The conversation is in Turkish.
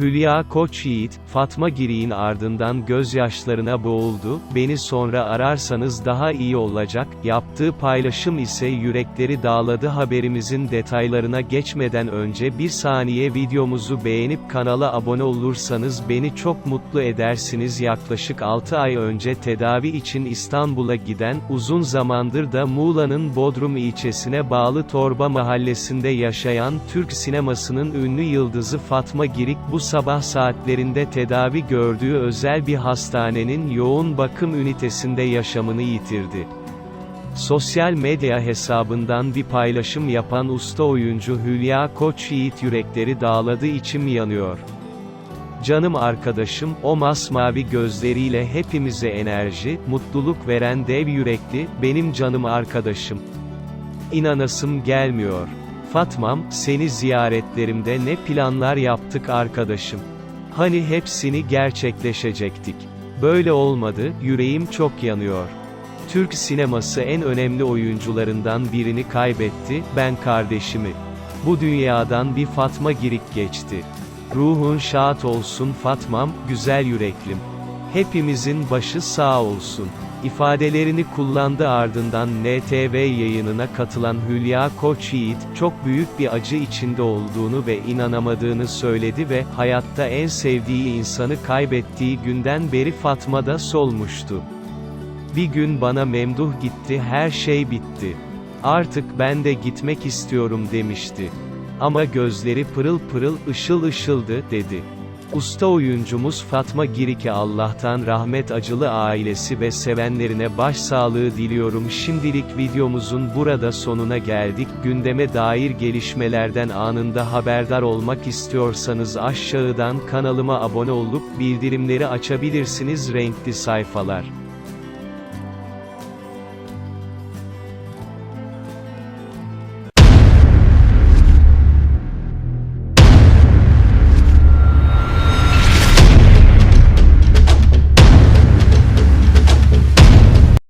Hülya Koç Yiğit, Fatma Girik'in ardından gözyaşlarına boğuldu, beni sonra ararsanız daha iyi olacak, yaptığı paylaşım ise yürekleri dağladı. Haberimizin detaylarına geçmeden önce bir saniye videomuzu beğenip kanala abone olursanız beni çok mutlu edersiniz. Yaklaşık 6 ay önce tedavi için İstanbul'a giden, uzun zamandır da Muğla'nın Bodrum ilçesine bağlı Torba mahallesinde yaşayan Türk sinemasının ünlü yıldızı Fatma Girik bu sabah saatlerinde tedavi gördüğü özel bir hastanenin yoğun bakım ünitesinde yaşamını yitirdi. Sosyal medya hesabından bir paylaşım yapan usta oyuncu Hülya Koç Yiğit yürekleri dağladı içim yanıyor. Canım arkadaşım, o masmavi gözleriyle hepimize enerji, mutluluk veren dev yürekli, benim canım arkadaşım. İnanasım gelmiyor. Fatmam, seni ziyaretlerimde ne planlar yaptık arkadaşım. Hani hepsini gerçekleşecektik. Böyle olmadı, yüreğim çok yanıyor. Türk sineması en önemli oyuncularından birini kaybetti, ben kardeşimi. Bu dünyadan bir Fatma Girik geçti. Ruhun şad olsun Fatmam, güzel yüreklim. Hepimizin başı sağ olsun. İfadelerini kullandı ardından NTV yayınına katılan Hülya Koç Yiğit, çok büyük bir acı içinde olduğunu ve inanamadığını söyledi ve, hayatta en sevdiği insanı kaybettiği günden beri Fatma da solmuştu. Bir gün bana memduh gitti her şey bitti. Artık ben de gitmek istiyorum demişti. Ama gözleri pırıl pırıl ışıl ışıldı dedi. Usta oyuncumuz Fatma Girik'e Allah'tan rahmet acılı ailesi ve sevenlerine başsağlığı diliyorum. Şimdilik videomuzun burada sonuna geldik. Gündeme dair gelişmelerden anında haberdar olmak istiyorsanız aşağıdan kanalıma abone olup bildirimleri açabilirsiniz renkli sayfalar.